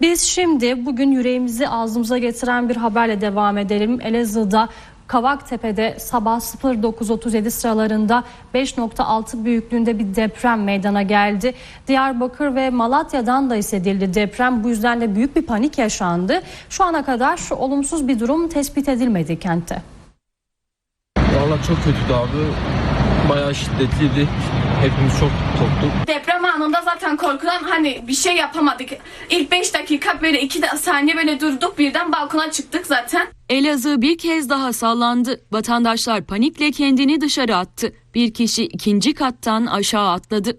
Biz şimdi bugün yüreğimizi ağzımıza getiren bir haberle devam edelim. Elazığ'da Kavaktepe'de sabah 09.37 sıralarında 5.6 büyüklüğünde bir deprem meydana geldi. Diyarbakır ve Malatya'dan da hissedildi deprem. Bu yüzden de büyük bir panik yaşandı. Şu ana kadar olumsuz bir durum tespit edilmedi kentte. Valla çok kötüydü abi. Bayağı şiddetliydi. Hepimiz çok korktuk. Deprem anında zaten korkudan hani bir şey yapamadık. İlk 5 dakika böyle 2 saniye böyle durduk birden balkona çıktık zaten. Elazığ bir kez daha sallandı. Vatandaşlar panikle kendini dışarı attı. Bir kişi ikinci kattan aşağı atladı.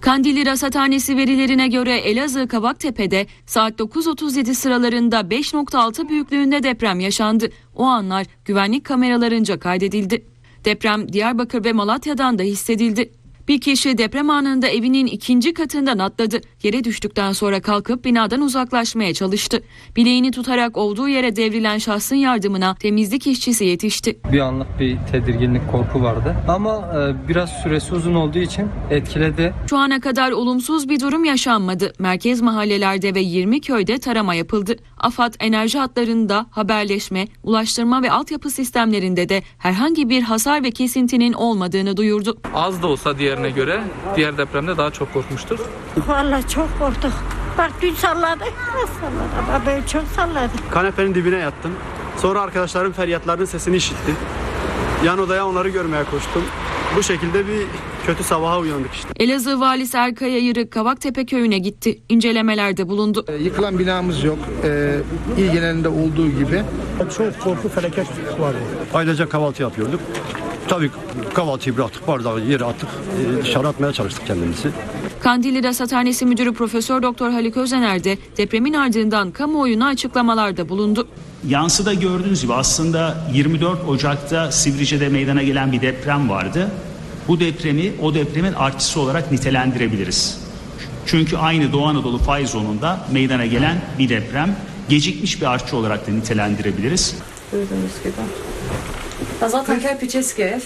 Kandilli Rasathanesi verilerine göre Elazığ Kavaktepe'de saat 9.37 sıralarında 5.6 büyüklüğünde deprem yaşandı. O anlar güvenlik kameralarınca kaydedildi. Deprem Diyarbakır ve Malatya'dan da hissedildi. Bir kişi deprem anında evinin ikinci katından atladı. Yere düştükten sonra kalkıp binadan uzaklaşmaya çalıştı. Bileğini tutarak olduğu yere devrilen şahsın yardımına temizlik işçisi yetişti. bir anlık bir tedirginlik, korku vardı. Ama e, biraz süresi uzun olduğu için etkiledi. Şu ana kadar olumsuz bir durum yaşanmadı. Merkez mahallelerde ve 20 köyde tarama yapıldı. AFAD enerji hatlarında haberleşme, ulaştırma ve altyapı sistemlerinde de herhangi bir hasar ve kesintinin olmadığını duyurdu. Az da olsa diğerine göre diğer depremde daha çok korkmuştuk. Vallahi çok korktuk. Bak dün salladı. Nasıl salladı ama ben çok salladı. Kanepenin dibine yattım. Sonra arkadaşların feryatlarının sesini işittim. Yan odaya onları görmeye koştum. Bu şekilde bir kötü sabaha uyandık işte. Elazığ valisi Erkaya Yırık Kavaktepe köyüne gitti. İncelemelerde bulundu. Yıkılan binamız yok. Ee, il genelinde olduğu gibi. Çok korku felaket vardı. Ailece kahvaltı yapıyorduk. Tabii kahvaltıyı bıraktık, bardağı yere attık, e, dışarı atmaya çalıştık kendimizi. Kandilli Rasathanesi Müdürü Profesör Doktor Haluk Özener de depremin ardından kamuoyuna açıklamalarda bulundu. Yansıda gördüğünüz gibi aslında 24 Ocak'ta Sivrice'de meydana gelen bir deprem vardı. Bu depremi o depremin artçısı olarak nitelendirebiliriz. Çünkü aynı Doğu Anadolu fay zonunda meydana gelen bir deprem gecikmiş bir artçı olarak da nitelendirebiliriz. Zaten kerpiç eski ev.